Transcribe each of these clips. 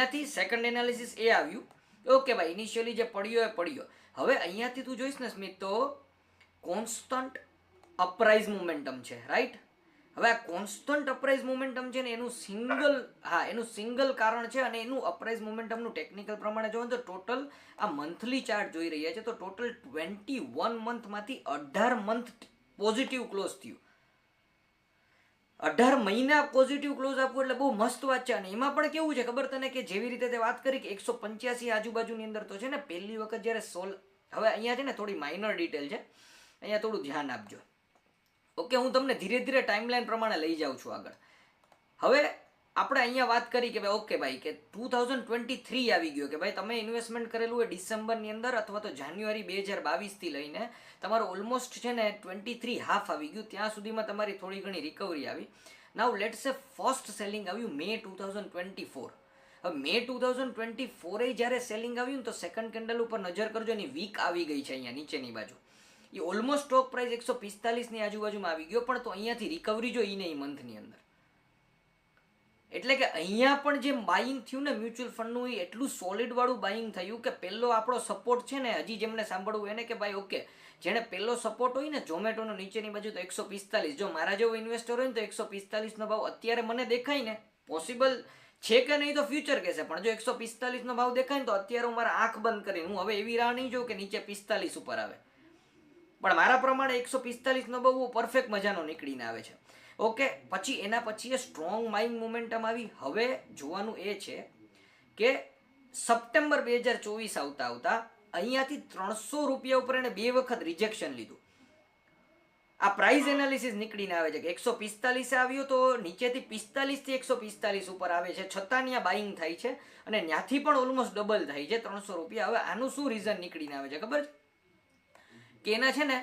એનાથી second analysis એ આવ્યું. Okay ભાઈ ઇનિશિયલી જે પડ્યો એ પડ્યો. હવે અહીંયાથી તું જોઈશ ને સ્મિત, તો કોન્સ્ટન્ટ અપરાઇઝ મોમેન્ટમ છે રાઈટ હવે આ કોન્સ્ટન્ટ અપરાઇઝ મોમેન્ટમ છે ને એનું સિંગલ હા, એનું સિંગલ કારણ છે અને એનું અપરાઇઝ મોમેન્ટમનું ટેકનિકલ પ્રમાણે જોવો તો ટોટલ આ મંથલી ચાર્ટ જોઈ રહ્યા છે, તો ટોટલ ટ્વેન્ટી વન મંથમાંથી અઢાર મંથ પોઝિટિવ ક્લોઝ થયું. અઢાર મહિના પોઝિટિવ ક્લોઝ આપવું એટલે બહુ મસ્ત વાત છે. અને એમાં પણ કેવું છે ખબર તને કે જેવી રીતે તે વાત કરી કે એકસો પંચ્યાસી આજુબાજુની અંદર તો છે ને પહેલી વખત જ્યારે સોલ હવે અહીંયા છે ને થોડી માઇનર ડિટેલ છે. અહીંયા થોડું ધ્યાન આપજો. ઓકે હું તમને ધીરે ધીરે ટાઈમલાઈન પ્રમાણે લઈ જાઉં છું આગળ. હવે આપણે અહીંયા વાત કરી કે ભાઈ ઓકે ભાઈ, કે ટુ થાઉઝન્ડ ટ્વેન્ટી થ્રી આવી ગયો કે ભાઈ, તમે ઇન્વેસ્ટમેન્ટ કરેલું હોય ડિસેમ્બરની અંદર અથવા તો જાન્યુઆરી બે હજાર બાવીસથી લઈને તમારું ઓલમોસ્ટ છે ને ટ્વેન્ટી થ્રી હાફ આવી ગયું. ત્યાં સુધીમાં તમારી થોડી ઘણી રિકવરી આવી. Now let's a first selling આવ્યું May two thousand twenty four હવે મે ટુ થાઉઝન્ડ ટ્વેન્ટી ફોરે જ્યારે સેલિંગ આવ્યું તો સેકન્ડ કેન્ડલ ઉપર નજર કરજો એની વીક આવી ગઈ છે અહીંયા નીચેની બાજુ. એ ઓલમોસ્ટ સ્ટોક પ્રાઇસ એકસો પિસ્તાલીસની આજુબાજુમાં આવી ગયો, પણ તો અહીંયાથી રિકવરી જો એ નહીં મંથની અંદર. એટલે કે અહીંયા પણ જે બાઇંગ થયું ને મ્યુચ્યુઅલ ફંડનું એ એટલું સોલિડવાળું બાઇંગ થયું કે પહેલો આપણો સપોર્ટ છે ને, હજી જેમને સાંભળવું એને કે ભાઈ ઓકે જેણે પહેલો સપોર્ટ હોય ને ઝોમેટોનો નીચેની બાજુ તો એકસો પિસ્તાલીસ, જો મારા જેવો ઇન્વેસ્ટર હોય ને તો એકસો પિસ્તાલીસનો ભાવ અત્યારે મને દેખાય ને પોસિબલ છે કે નહીં તો ફ્યુચર કહેશે, પણ જો એકસો પિસ્તાલીસનો ભાવ દેખાય ને તો અત્યારે હું મારા આંખ બંધ કરીને, હું હવે એવી રાહ નહીં જોઉં કે નીચે પિસ્તાલીસ ઉપર આવે. પણ મારા પ્રમાણે એકસો પિસ્તાલીસનો બહુ પરફેક્ટ મજાનો નીકળીને આવે છે. ઓકે, પછી એના પછી એ સ્ટ્રોંગ માઇન્ડ મોમેન્ટમ આવી. હવે જોવાનું એ છે કે સપ્ટેમ્બર બે હજાર ચોવીસ આવતા આવતા અહીંયાથી ત્રણસો રૂપિયા ઉપર એને બે વખત રિજેક્શન લીધું. આ પ્રાઇસ એનાલિસિસ નીકળીને આવે છે કે એકસો પિસ્તાલીસે આવ્યો તો નીચેથી પિસ્તાલીસથી એકસો પિસ્તાલીસ ઉપર આવે છે. છતાં ત્યાં બાઇંગ થાય છે અને ત્યાંથી પણ ઓલમોસ્ટ ડબલ થાય છે ત્રણસો રૂપિયા. હવે આનું શું રીઝન નીકળીને આવે છે ખબર છે? કે એના છે ને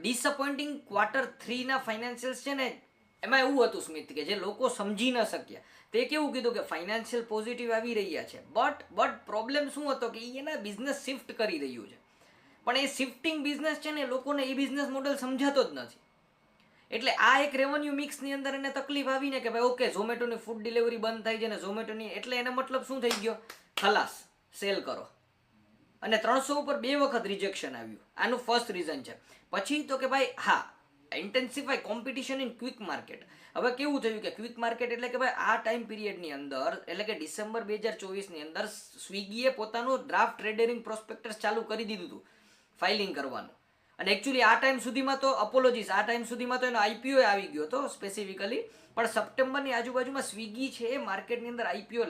ડિસઅપોઇન્ટિંગ ક્વાર્ટર થ્રીના ફાઇનાન્શિયલ્સ છે ને, એમાં એવું હતું સ્મિત કે જે લોકો સમજી ન શક્યા. તે કેવું કીધું કે ફાઇનાન્શિયલ પોઝિટિવ આવી રહ્યા છે. બટ બટ પ્રોબ્લેમ શું હતો કે એના બિઝનેસ શિફ્ટ કરી રહ્યું છે. પણ એ શિફ્ટિંગ બિઝનેસ છે ને લોકોને એ બિઝનેસ મોડલ સમજાતો જ નથી. એટલે આ એક રેવન્યુ મિક્સની અંદર એને તકલીફ આવીને કે ભાઈ ઓકે ઝોમેટોની ફૂડ ડિલિવરી બંધ થાય છે ને ઝોમેટોની એટલે એને મતલબ શું થઈ ગયો? ખલાસ સેલ કરો. અને ત્રણસો ઉપર બે વખત રિજેક્શન આવ્યું. આનું ફર્સ્ટ રીઝન છે. પછી તો કે ભાઈ, હા intensify competition in quick market હવે કેવું થયું કે ક્વિક માર્કેટ એટલે કે ભાઈ, આ ટાઈમ પિરિયડની અંદર, એટલે કે ડિસેમ્બર બે હજાર ચોવીસની અંદર, સ્વિગીએ પોતાનું ડ્રાફ્ટ ટ્રેડરિંગ પ્રોસ્પેક્ટસ ચાલુ કરી દીધું હતું ફાઇલિંગ કરવાનું. અને એકચ્યુઅલી આ ટાઈમ સુધીમાં તો અપોલોજીસ આ ટાઈમ સુધીમાં તો એનો આઈપીઓ આવી ગયો હતો સ્પેસિફિકલી પણ સપ્ટેમ્બરની આજુબાજુમાં સ્વિગી છે એ માર્કેટની અંદર આઈપીઓ